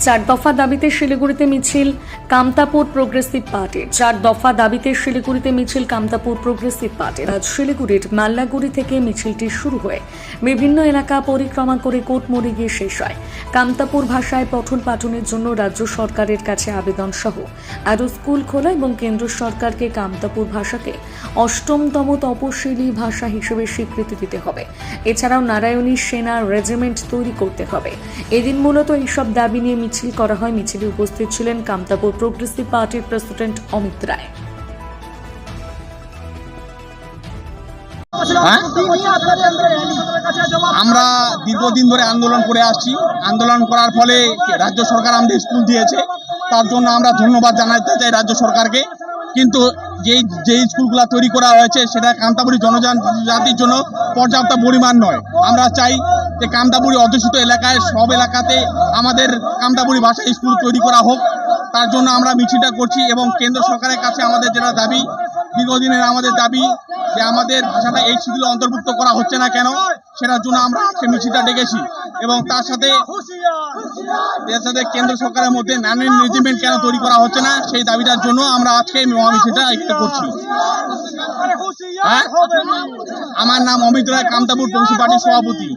চার দফা দাবিতে শিলিগুড়িতে মিছিল, কামতাপুর প্রোগ্রেসিভ পার্টির চার দফা দাবিতে শিলিগুড়িতে মিছিল, কামতাপুর প্রোগ্রেসিভ পার্টির আজ শিলিগুড়ির মাল্লাগুড়ি থেকে মিছিলটি শুরু হয়ে। বিভিন্ন এলাকা পরিক্রমা করে কোটমোড়ে গিয়ে শেষ হয়। কামতাপুর ভাষায় পঠন পাঠনের জন্য রাজ্য সরকারের কাছে আবেদন সহ। আরও স্কুল খোলা এবং কেন্দ্র সরকারকে কামতাপুর ভাষাকে অষ্টমতম তপশিলি ভাষা হিসেবে স্বীকৃতি দিতে হবে। এছাড়াও নারায়ণী সেনা রেজিমেন্ট তৈরি করতে হবে। এদিন মূলত এইসব দাবি নিয়ে মিছিল করা হয়। মিছিলে উপস্থিত ছিলেন কামতাপুর প্রোগ্রেসিভ পার্টির প্রেসিডেন্ট অমিত রায়। হ্যাঁ? আমরা দীর্ঘদিন ধরে আন্দোলন করে আসছি। আন্দোলন করার ফলে রাজ্য সরকার আমাদের স্কুল দিয়েছে। তার জন্য আমরা ধন্যবাদ জানাতে চাই রাজ্য সরকারকে। কিন্তু যেই যেই স্কুলগুলো তৈরি করা হয়েছে, সেটা কামতাপুরি জনজাতির জন্য পর্যাপ্ত পরিমাণ নয়। আমরা চাই যে কামতাপুরি অধ্যুষিত এলাকায় সব এলাকাতে আমাদের কামতাপুরি ভাষা স্কুল তৈরি করা হোক, তার জন্য আমরা মিছিলটা করছি এবং কেন্দ্র সরকারের কাছে আমাদের যেটা দাবি, দীর্ঘদিনের আমাদের দাবি যে আমাদের ভাষাটা এই শিডিউলে অন্তর্ভুক্ত করা হচ্ছে না কেন, সেটার জন্য আমরা আজকে মিছিলটা ডেকেছি এবং তার সাথে এর সাথে কেন্দ্র সরকারের মধ্যে নানান রেজিমেন্ট কেন তৈরি করা হচ্ছে না, সেই দাবিটার জন্য আমরা আজকে মহামিছিলটা করছি। হ্যাঁ? আমার নাম অমিত রায় কামতাপুর পৌঁছি পার্টির সভাপতি।